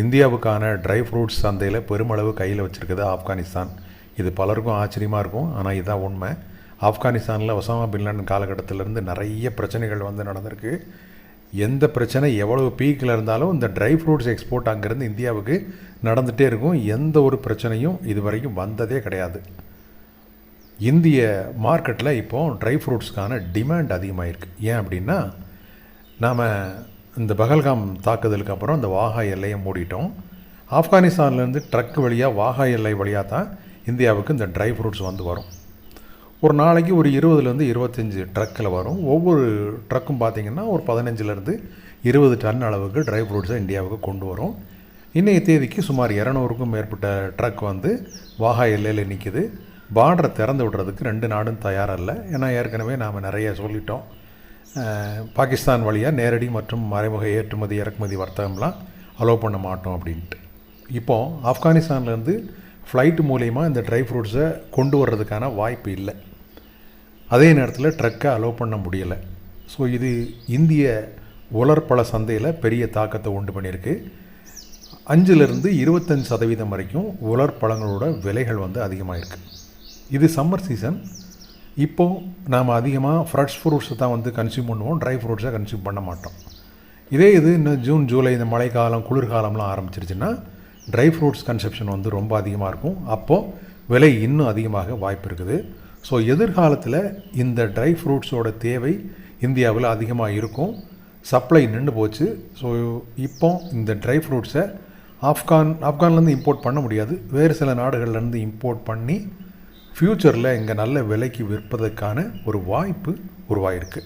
இந்தியாவுக்கான dry fruits சந்தையில் பெருமளவு கையில் வச்சுருக்குது ஆப்கானிஸ்தான். இது பலருக்கும் ஆச்சரியமாக இருக்கும். ஆனால் இதுதான் உண்மை. ஆப்கானிஸ்தானில் ஒசாமா பின்லாடன் காலகட்டத்திலேருந்து நிறைய பிரச்சனைகள் வந்து நடந்திருக்கு. எந்த பிரச்சனை எவ்வளவு பீக்கில் இருந்தாலும் இந்த ட்ரை ஃப்ரூட்ஸ் எக்ஸ்போர்ட் அங்கேருந்து இந்தியாவுக்கு நடந்துகிட்டே இருக்கும். எந்த ஒரு பிரச்சனையும் இது வரைக்கும் வந்ததே கிடையாது. இந்திய மார்க்கெட்டில் இப்போது ட்ரை ஃப்ரூட்ஸ்க்கான டிமாண்ட் அதிகமாகிருக்கு ஏன் அப்படின்னா நாம் இந்த பகல்காம் தாக்குதலுக்கு அப்புறம் இந்த வாகா எல்லையை மூடிட்டோம். ஆப்கானிஸ்தான்லேருந்து ட்ரக் வழியாக வாகா எல்லை வழியாக தான் இந்தியாவுக்கு இந்த ட்ரை ஃப்ரூட்ஸ் வந்து வரும். ஒரு நாளைக்கு ஒரு இருபதுலேருந்து இருபத்தஞ்சி ட்ரக்கில் வரும். ஒவ்வொரு ட்ரக்கும் பார்த்திங்கன்னா ஒரு பதினஞ்சுலேருந்து இருபது டன் அளவுக்கு ட்ரை ஃப்ரூட்ஸை இந்தியாவுக்கு கொண்டு வரும். இன்றைய தேதிக்கு சுமார் இரநூறுக்கும் மேற்பட்ட ட்ரக் வந்து வாகா எல்லையில் நிற்கிது பார்டரை திறந்து விடுறதுக்கு ரெண்டு நாடும் தயாரல்ல. ஏன்னா ஏற்கனவே நாம் நிறைய சொல்லிட்டோம். பாகிஸ்தான் வழியாக நேரடி மற்றும் மறைமுக ஏற்றுமதி இறக்குமதி வர்த்தகம்லாம் அலோவ் பண்ண மாட்டோம் அப்படின்ட்டு. இப்போது ஆப்கானிஸ்தான்லேருந்து ஃப்ளைட் மூலயமா இந்த ட்ரை ஃப்ரூட்ஸை கொண்டு வர்றதுக்கான வாய்ப்பு இல்லை. அதே நேரத்தில் ட்ரக்கை அலோவ் பண்ண முடியலை. ஸோ இது இந்திய உலர்பழ சந்தையில் பெரிய தாக்கத்தை உண்டு பண்ணியிருக்கு. அஞ்சுலேருந்து இருபத்தஞ்சு சதவீதம் வரைக்கும் உலர் பழங்களோட விலைகள் வந்து அதிகமாக இருக்குது இது சம்மர் சீசன் இப்போது நாம் அதிகமாக ஃப்ரெஷ் ஃப்ரூட்ஸை தான் வந்து கன்சியூம் பண்ணுவோம் ட்ரை ஃப்ரூட்ஸை கன்சியூம் பண்ண மாட்டோம். இதே இது இன்னும் ஜூன் ஜூலை இந்த மழைக்காலம் குளிர்காலம்லாம் ஆரம்பிச்சிருச்சுன்னா ட்ரை ஃப்ரூட்ஸ் கன்சப்ஷன் வந்து ரொம்ப அதிகமாக இருக்கும். அப்போது விலை இன்னும் அதிகமாக வாய்ப்பு இருக்குது. ஸோ எதிர்காலத்தில் இந்த ட்ரை ஃப்ரூட்ஸோட தேவை இந்தியாவில் அதிகமாக இருக்கும். சப்ளை நின்று போச்சு. ஸோ இப்போ இந்த ட்ரை ஃப்ரூட்ஸை ஆப்கான் ஆப்கான்லேருந்து இம்போர்ட் பண்ண முடியாது. வேறு சில நாடுகள்லேருந்து இம்போர்ட் பண்ணி ஃப்யூச்சரில் இங்கே நல்ல விலைக்கு விற்பதற்கான ஒரு வாய்ப்பு உருவாயிருக்கு.